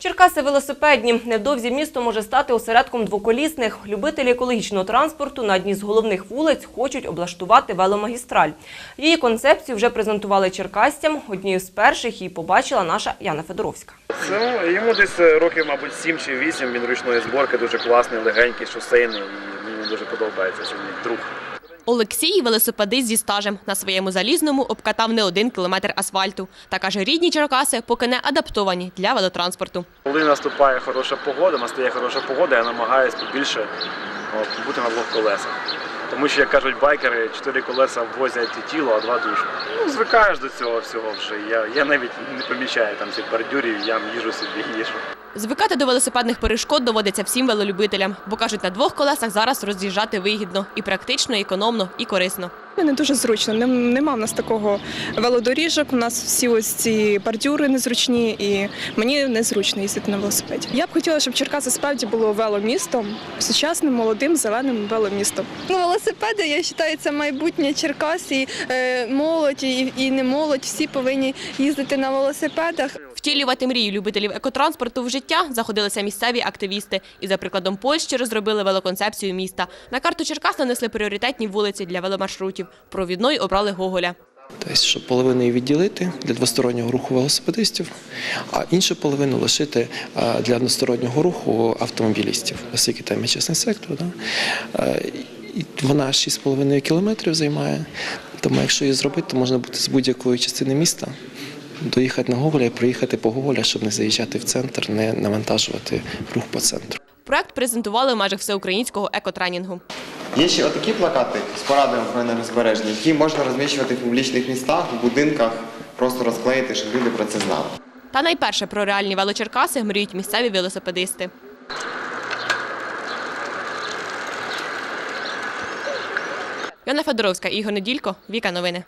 Черкаси велосипедні. Невдовзі місто може стати осередком двоколісних. Любителі екологічного транспорту на одній з головних вулиць хочуть облаштувати веломагістраль. Її концепцію вже презентували черкасцям. Однією з перших її побачила наша Яна Федоровська. Ну, йому десь років, мабуть, 7 чи 8. Він ручної зборки, дуже класний, легенький, шосейний. Мені дуже подобається, що він друг. Олексій – велосипедист зі стажем. На своєму залізному обкатав не один кілометр асфальту. Та каже, рідні Черкаси поки не адаптовані для велотранспорту. Коли наступає хороша погода, настає хороша погода, я намагаюся побільше бути на двох колесах. Тому що, як кажуть байкери, чотири колеса ввозять тіло, а два душу. Ну, звикаєш до цього всього вже. Я, я навіть не помічаю там цих бордюрів, я їжу собі їжу. Звикати до велосипедних перешкод доводиться всім велолюбителям, бо кажуть, на двох колесах зараз роз'їжджати вигідно і практично, і економно, і корисно. Не дуже зручно. Нема в нас такого велодоріжок. У нас всі ось ці бордюри незручні, і мені незручно їздити на велосипеді. Я б хотіла, щоб Черкаси справді було веломістом, сучасним, молодим, зеленим веломістом. Ну, велосипеди, я вважаю, це майбутнє Черкас, і е, молодь, і, і не молодь, всі повинні їздити на велосипедах. Втілювати мрію любителів екотранспорту в життя заходилися місцеві активісти і за прикладом Польщі розробили велоконцепцію міста. На карту Черкас нанесли пріоритетні вулиці для веломаршрутів. Провідною обрали Гоголя. Тобто, щоб половину її відділити для двостороннього руху велосипедистів, а іншу половину лишити для одностороннього руху автомобілістів, оскільки там є чесний сектор. Да? І Вона 6,5 кілометрів займає, тому якщо її зробити, то можна бути з будь-якої частини міста, доїхати на Гоголя і проїхати по Гоголя, щоб не заїжджати в центр, не навантажувати рух по центру. Проект презентували в межах всеукраїнського екотренінгу. Є ще отакі плакати з порадами про енергозбереження, які можна розміщувати в публічних містах, в будинках, просто розклеїти, щоб люди про це знали. Та найперше про реальні велочеркаси мріють місцеві велосипедисти. Яна Федоровська, Ігор Неділько, Віка Новини.